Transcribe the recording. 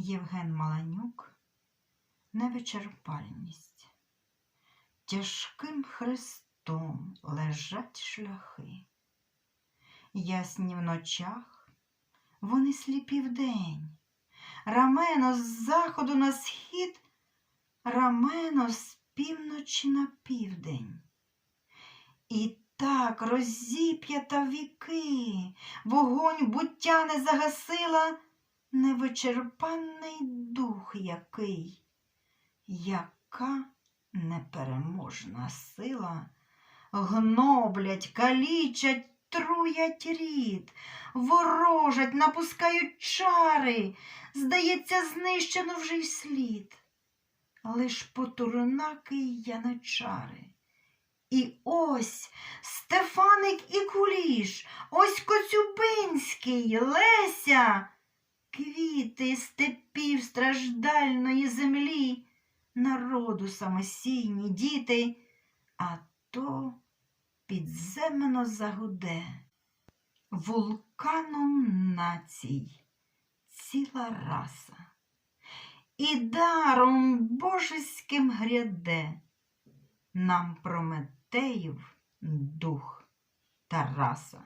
Євген Маланюк Невичерпальність. Тяжким хрестом лежать шляхи. Ясні в ночах, вони сліпі вдень. Рамено з заходу на схід, рамено з півночі на південь. І так роззіп'ята віки, вогонь буття не загасила, невичерпанний дух який, яка непереможна сила, гноблять, калічать, труять рід, ворожать, напускають чари, здається, знищено вже й слід. Лиш потурнаки яничари. І ось Стефаник і Куліш, ось Коцюбинський, Леся, квіти степів страждальної землі, народу самосійні діти, а то підземно загуде вулканом націй ціла раса. І даром божеським гряде нам Прометеїв дух Тараса.